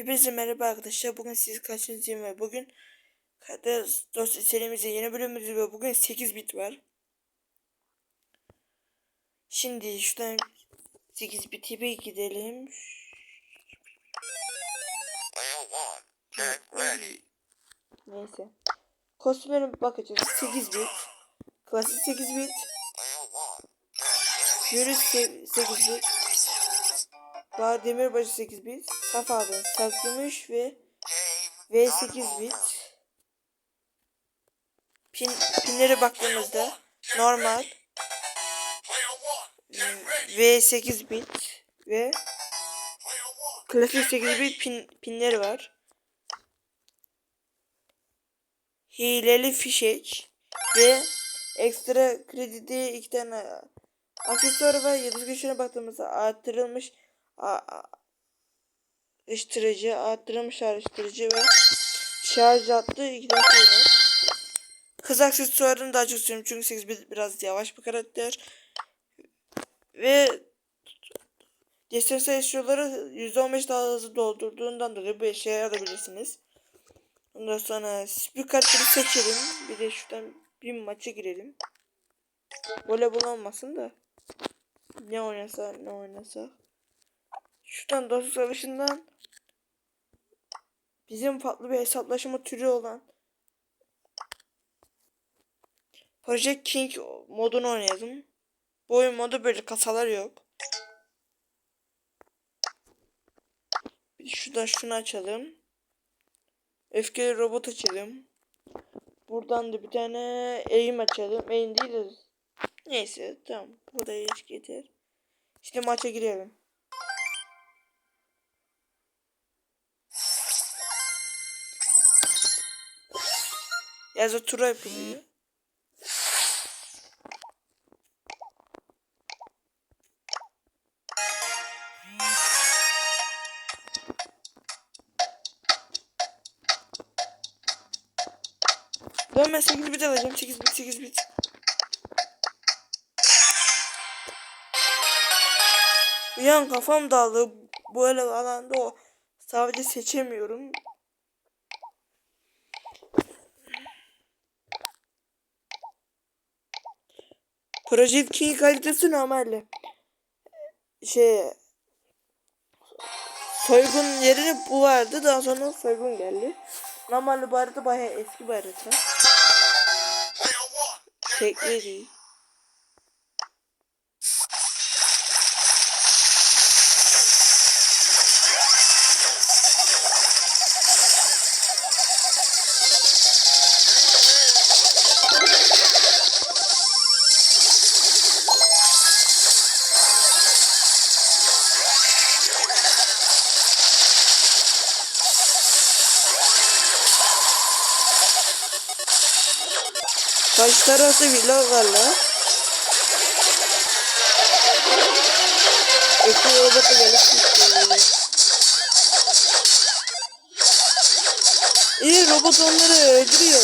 Hepinize merhaba arkadaşlar. Bugün siz karşınızdayım ve bugün Kader Dosya serimizin yeni bölümümüz ve bugün 8 bit var. Şimdi şuradan 8 bit bir gidelim. Neyse. Kostümlere bakacağız. 8 bit. Klasik 8 bit. Se- 8 bit. Bahar Demirbaşı 8 bit. Saf Adın Saklımış ve Game V8 bit. Pin, pinlere baktığımızda normal ready. V8 bit ve klasik 8 bit pin, pinleri var. Hileli fişek ve ekstra kredide iki tane aksesuar var. Yıldız güçlerine baktığımızda arttırılmış a- a- araştırıcı, arttırılmış araştırıcı ve şarj hattı iki tane var. Kız aksesuarını daha çok seviyorum çünkü 8 bit biraz yavaş bir karakter. Ve Destansı eşyaları %15 daha hızlı doldurduğundan dolayı bu eşyayı alabilirsiniz. Ondan sonra bir kartları seçelim. Bir de şuradan bir maça girelim. Voleybol olmasın da. Ne oynasa ne oynasa. Şuradan dostluk savaşından bizim farklı bir hesaplaşma türü olan Project King modunu oynayalım. Bu oyun modu böyle kasalar yok. Şuradan şunu açalım. Öfkeli robot açalım. Buradan da bir tane eğim açalım. Eğim değil de. Neyse tamam. Bu da hiç yeter. Şimdi maça girelim. Yazı tura yapılıyor. Ben ben 8 bit alacağım. 8 bit 8 bit. Bir an kafam dağıldı. Böyle alanda o sadece seçemiyorum. Project King kalitesi normalde. Şey soygun yerine bu vardı. Daha sonra soygun geldi. Normalde bu harita bayağı eski bir harita. player Karşı tarafta villa var la. Eski robota gelip gitti. İyi robot onları öldürüyor.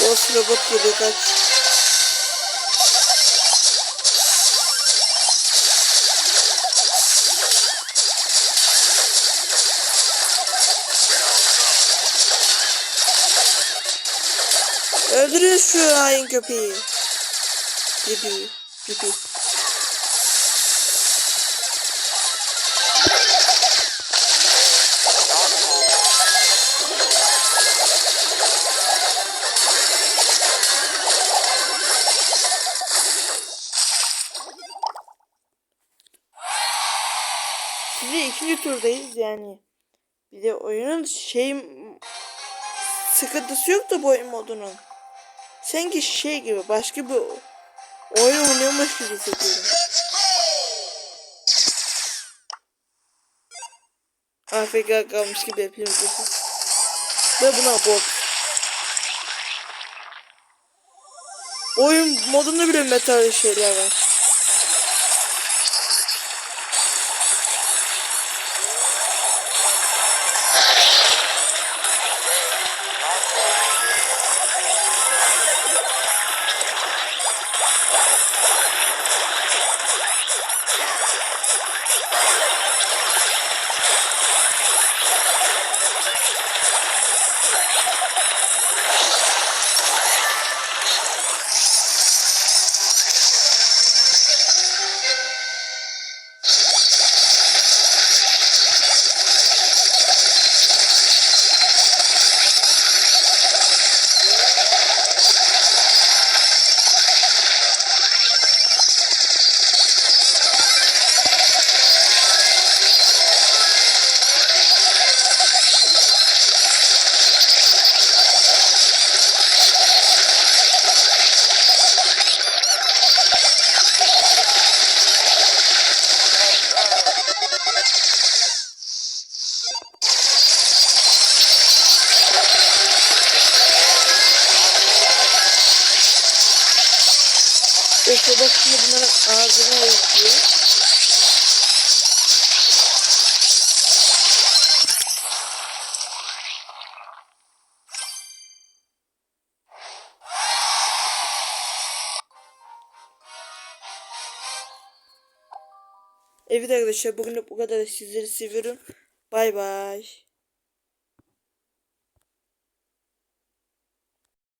Boss robot gibi kaç. Öldürün şu hain köpeği. Gibi. Gibi. Şimdi ikinci turdayız yani. Bir de oyunun şey sıkıntısı yoktu bu oyun modunun. Sanki şey gibi başka bir oyun oynuyormuş gibi hissediyorum. AFK kalmış gibi yapıyorum. Ve buna bot. Oyun modunda bile metal şeyler var. Efe bak şimdi bunların ağzına yazıyor. Evet arkadaşlar bugün bu kadar sizleri seviyorum. Bay bay.